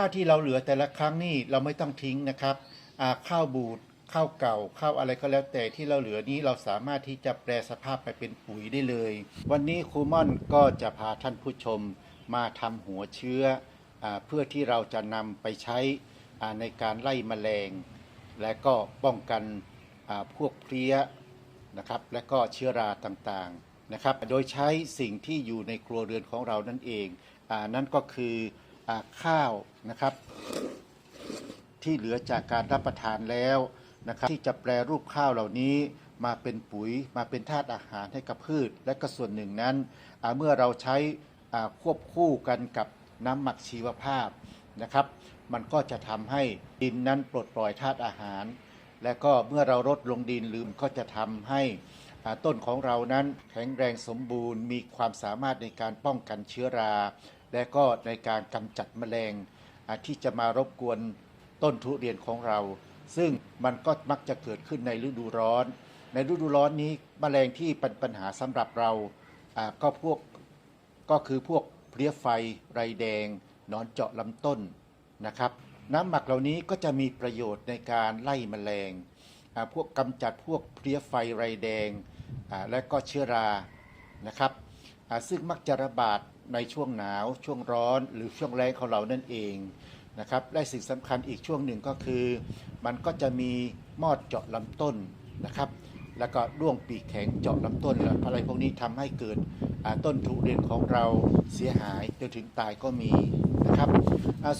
ข้าวที่เราเหลือแต่ละครั้งนี่เราไม่ต้องทิ้งนะครับข้าวบูดข้าวเก่าข้าวอะไรก็แล้วแต่ที่เราเหลือนี้เราสามารถที่จะแปลสภาพไปเป็นปุ๋ยได้เลย วันนี้ครูม่อนก็จะพาท่านผู้ชมมาทำหัวเชื้ออเพื่อที่เราจะนำไปใช้ในการไล่แมลง และก็ป้องกันพวกเพลี้ยนะครับและก็เชื้อราต่างๆนะครับ โดยใช้สิ่งที่อยู่ในครัวเรือนของเรานั่นเองอนั่นก็คือ ข้าวนะครับ ที่เหลือจากการรับประทานแล้วนะครับที่จะแปลรูปข้าวเหล่านี้มาเป็นปุ๋ยมาเป็นธาตุอาหารให้กับพืช และก็ส่วนหนึ่งนั้นเมื่อเราใช้ควบคู่กันกับน้ำหมักชีวภาพนะครับ มันก็จะทำให้ดินนั้นปลดปล่อยธาตุอาหาร และก็เมื่อเราลดลงดินลืมก็จะทำให้ต้นของเรานั้นแข็งแรงสมบูรณ์ มีความสามารถในการป้องกันเชื้อรา และก็ในการกำจัดแมลงที่จะมารบกวนต้นทุเรียนของเรา ซึ่งมันก็มักจะเกิดขึ้นในฤดูร้อน ในฤดูร้อนนี้แมลงที่เป็นปัญหาสำหรับเราก็พวกก็คือพวกเพลี้ยไฟไรแดงนอนเจาะลำต้นนะครับ น้ำหมักเหล่านี้ก็จะมีประโยชน์ในการไล่แมลงพวกกำจัดพวกเพลี้ยไฟไรแดงและก็เชื้อรานะครับซึ่งมักจะระบาด ในช่วงหนาว ช่วงร้อน หรือช่วงแรงของเรานั่นเองนะครับและสิ่งสำคัญอีกช่วงหนึ่งก็คือ มันก็จะมีมอดเจาะลำต้นนะครับ แล้วก็ร่วงปีกแข็งเจาะลำต้นอะไรพวกนี้ทำให้เกิดต้นทุเรียนของเราเสียหายจนถึงตายก็มีนะครับ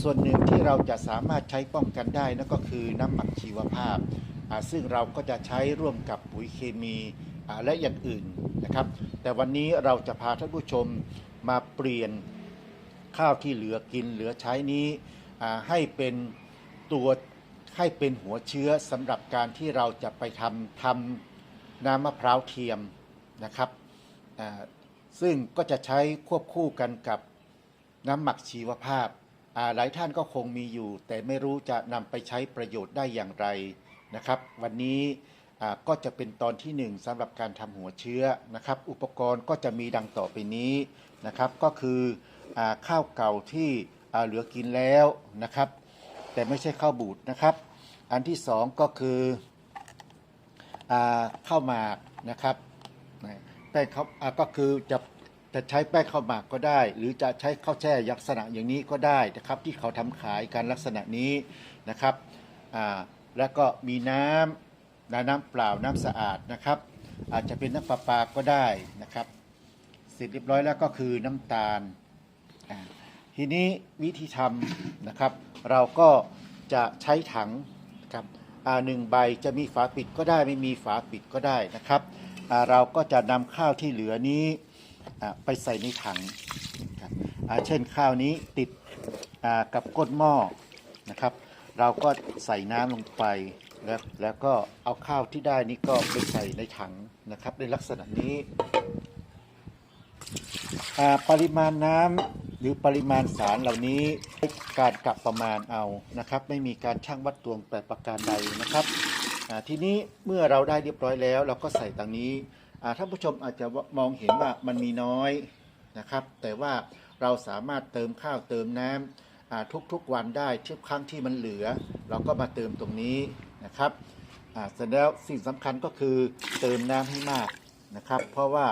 ส่วนหนึ่งที่เราจะสามารถใช้ป้องกันได้นั่นก็คือน้ำหมักชีวภาพ ซึ่งเราก็จะใช้ร่วมกับปุ๋ยเคมีและอย่างอื่นนะครับ แต่วันนี้เราจะพาท่านผู้ชม มาเปลี่ยนข้าวที่เหลือกินเหลือใช้นี้ให้เป็นตัวให้เป็นหัวเชื้อสำหรับการที่เราจะไปทำทำน้ำมะพร้าวเทียมนะครับซึ่งก็จะใช้ควบคู่กันกับน้ำหมักชีวภาพ หลายท่านก็คงมีอยู่ แต่ไม่รู้จะนำไปใช้ประโยชน์ได้อย่างไรนะครับ วันนี้ ก็จะเป็นตอนที่หนึ่งสำหรับการทำหัวเชื้อนะครับ อุปกรณ์ก็จะมีดังต่อไปนี้นะครับ ก็คืออข้าวเก่าที่เหลือกินแล้วนะครับ แต่ไม่ใช่ข้าวบูดนะครับ อันที่สองก็คืออข้าวหมากนะครับแป้งข้าวก็คือจะจะใช้แป้งข้าวหมากก็ได้ หรือจะใช้ข้าวแช่ลักษณะอย่างนี้ก็ได้นะครับ ที่เขาทำขายกันลักษณะนี้นะครับแล้วก็มีน้ำ น้ำเปล่าน้ำสะอาดนะครับ อาจจะเป็นน้ำประปาก็ได้นะครับ เสร็จเรียบร้อยแล้วก็คือน้ำตาล ทีนี้วิธีทำนะครับ เราก็จะใช้ถังครับหนึ่งใบจะมีฝาปิดก็ได้ไม่มีฝาปิดก็ได้นะครับ เราก็จะนำข้าวที่เหลือนี้ไปใส่ในถังครับเช่นข้าวนี้ติดกับก้นหม้อนะครับ เราก็ใส่น้ำลงไป แล้วแล้วก็เอาข้าวที่ได้นี้ก็ไปใส่ในถังนะครับ ในลักษณะนี้ ปริมาณน้ำหรือปริมาณสารเหล่านี้การกลับประมาณเอานะครับ ไม่มีการช่างวัดตวงแต่ประการใดนะครับทีนี้เมื่อเราได้เรียบร้อยแล้ว เราก็ใส่ตรงนี้อ่าท่านผู้ชมอาจจะมองเห็นว่ามันมีน้อยนะครับ แต่ว่าเราสามารถเติมข้าวเติมน้ำทุกๆวันได้ทุกครั้งที่มันเหลือ เราก็มาเติมตรงนี้ นะครับเสร็จแล้วสิ่งสำคัญก็คือเติมน้ำให้มากนะครับ เพราะว่า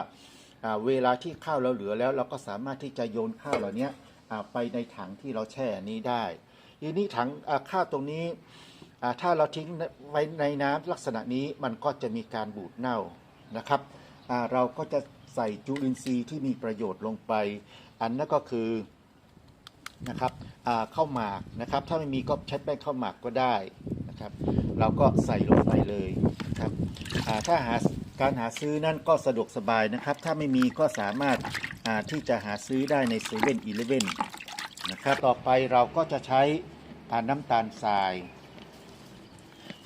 เวลาที่ข้าวเราเหลือแล้ว เราก็สามารถที่จะโยนข้าวเหล่านี้ไปในถังที่เราแช่นี้ได้ทีนี้ถังข้าวตรงนี้ถ้าเราทิ้งไว้ในน้ำลักษณะนี้มันก็จะมีการบูดเน่านะครับเราก็จะใส่จุลินทรีย์ที่มีประโยชน์ลงไป อันนั้นก็คือนะครับข้าวหมากนะครับ ถ้าไม่มีก็ใช้แป้งข้าวหมากก็ได้ นะครับ เราก็ใส่ลงไปเลยนะครับถ้าหาการหาซื้อนั่นก็สะดวกสบายนะครับ ถ้าไม่มีก็สามารถที่จะหาซื้อได้ในเซเว่นอีเลฟเว่นนะครับต่อไปเราก็จะใช้อ่าน้ำตาลทราย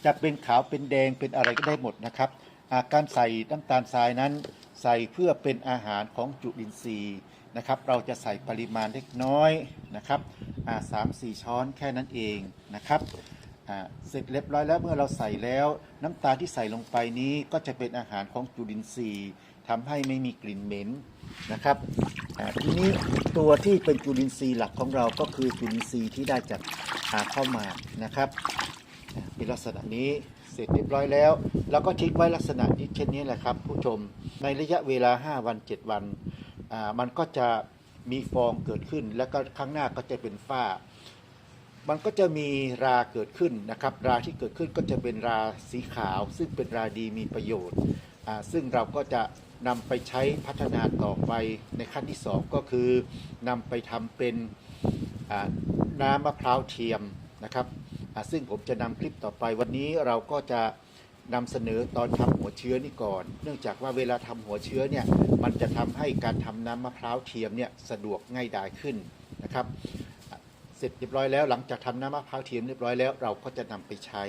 จะเป็นขาวเป็นแดงเป็นอะไรก็ได้หมดนะครับาการใส่น้ำตาลทรายนั้น ใส่เพื่อเป็นอาหารของจุลินทรีย์นะครับ เราจะใส่ปริมาณเล็กน้อยนะครับสามสี่ช้อนแค่นั้นเองนะครับ เสร็จเรียบร้อยแล้วเมื่อเราใส่แล้ว น้ำตาลที่ใส่ลงไปนี้ก็จะเป็นอาหารของจุลินทรีย์ทำให้ไม่มีกลิ่นเหม็นนะครับทีนี้ตัวที่เป็นจุลินทรีย์หลักของเราก็คือจุลินทรีย์ที่ได้จากหาเข้าวหมากนะครับ เป็นลักษณะนี้เสร็จเรียบร้อยแล้วแล้วก็ทิ้งไว้ลักษณะนี้เช่นนี้แหละครับ ผู้ชมในระยะเวลา 5 วัน 7 วันมันก็จะมีฟองเกิดขึ้น แล้วก็ข้างหน้าก็จะเป็นฝ้า มันก็จะมีราเกิดขึ้นนะครับ ราที่เกิดขึ้นก็จะเป็นราสีขาว ซึ่งเป็นราดีมีประโยชน์ ซึ่งเราก็จะนำไปใช้พัฒนาต่อไปในขั้นที่ 2 ก็คือนำไปทำเป็นน้ำมะพร้าวเทียมนะครับซึ่งผมจะนำคลิปต่อไปวันนี้เราก็จะนำเสนอตอนทำหัวเชื้อนี่ก่อน เนื่องจากว่าเวลาทำหัวเชื้อเนี่ยมันจะทำให้การทำน้ำมะพร้าวเทียมเนี่ยสะดวกง่ายดายขึ้นนะครับ เสร็จเรียบร้อยแล้วหลังจากทำน้ำมะพร้าวเทียมเรียบร้อยแล้วเราก็จะนำไปใช้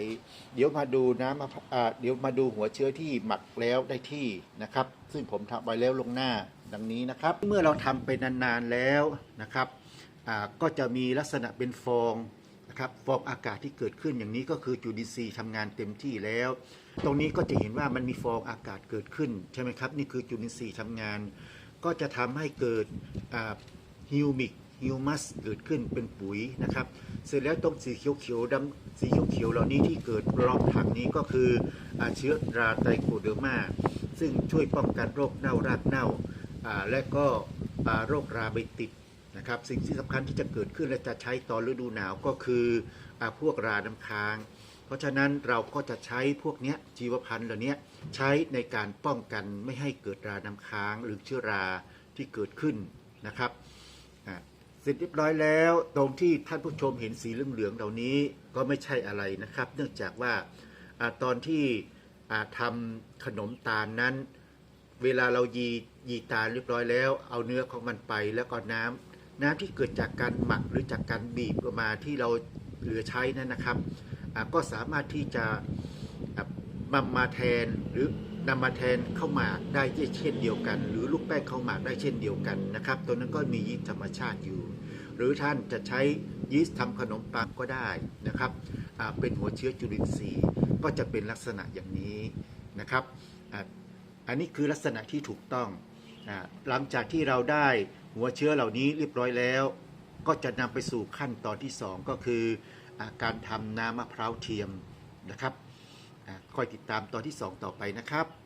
เดี๋ยวมาดูน้ำมะพร้าวเดี๋ยวมาดูหัวเชื้อที่หมักแล้วได้ที่นะครับ ซึ่งผมทำไว้แล้วลงหน้าดังนี้นะครับ เมื่อเราทำไปนานๆแล้วนะครับก็จะมีลักษณะเป็นฟองนะครับฟองอากาศที่เกิดขึ้นอย่างนี้ก็คือจุลินทรีย์ทำงานเต็มที่แล้ว ตรงนี้ก็จะเห็นว่ามันมีฟองอากาศเกิดขึ้นใช่ไหมครับนี่คือจุลินทรีย์ทำงาน ก็จะทำให้เกิดฮิวมิก ฮิวมัสเกิดขึ้นเป็นปุ๋ยนะครับ เสร็จแล้วตรงสีเขียวๆดำสีเขียวๆเหล่านี้ที่เกิดรอบถังนี้ก็คืออเชื้อราไตโคเดอร์มา ซึ่งช่วยป้องกันโรคเน่ารากเน่าและก็โรคราใบติดนะครับ สิ่งที่สำคัญที่จะเกิดขึ้นและจะใช้ตอนฤดูหนาวก็คืออพวกราน้ำค้าง เพราะฉะนั้นเราก็จะใช้พวกนี้ชีวพันธุ์เหล่านี้ใช้ในการป้องกันไม่ให้เกิดราน้ำค้างหรือเชื้อราที่เกิดขึ้นนะครับ เสร็จเรียบร้อยแล้ว ตรงที่ท่านผู้ชมเห็นสีเหลืองๆเหล่านี้ก็ไม่ใช่อะไรนะครับ เนื่องจากว่าอตอนที่ทำขนมตาลนั้น เวลาเรายียีตาลเรียบร้อยแล้ว เอาเนื้อของมันไปแล้วก็น้ำน้ำที่เกิดจากการหมักหรือจากการบีบออกมาที่เราเหลือใช้นั้นนะครับก็สามารถที่จะอะมามาแทนหรือ นำมาแทนข้าวหมากได้เช่นเดียวกัน หรือลูกแป้งข้าวหมากได้เช่นเดียวกันนะครับ ตัวนั้นก็มียีสต์ธรรมชาติอยู่ หรือท่านจะใช้ยีสต์ทำขนมปังก็ได้นะครับเป็นหัวเชื้อจุลินทรีย์ก็จะเป็นลักษณะอย่างนี้นะครับอ,อันนี้คือลักษณะที่ถูกต้องหลังจากที่เราได้หัวเชื้อเหล่านี้เรียบร้อยแล้ว ก็จะนำไปสู่ขั้นตอนที่ 2 ก็คืออการทำน้ำมะพร้าวเทียมนะครับ คอยติดตามตอนที่ 2 ต่อไปนะครับ